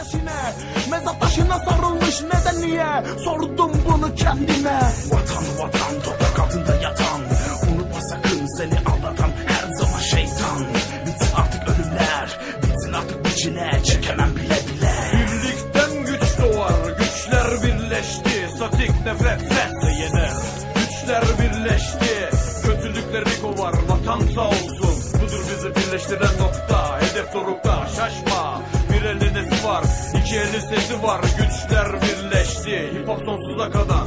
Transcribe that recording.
gölgesine Mezat taşına sarılmış neden niye Sordum bunu kendime Vatan vatan toprak altında yatan Unutma sakın seni aldatan her zaman şeytan Bitsin artık ölümler Bitsin artık bu çile Çekemem bile bile Birlikten güç doğar, güçler birleşti. Statik nefret sesle yener. Güçler birleşti, kötülükleri kovar, vatan sağ olsun. Budur bizi birleştiren nokta, hedef dorukta, şaşma. Var, iki elin sesi var, güçler birleşti. Hip hop. Sonsuza kadar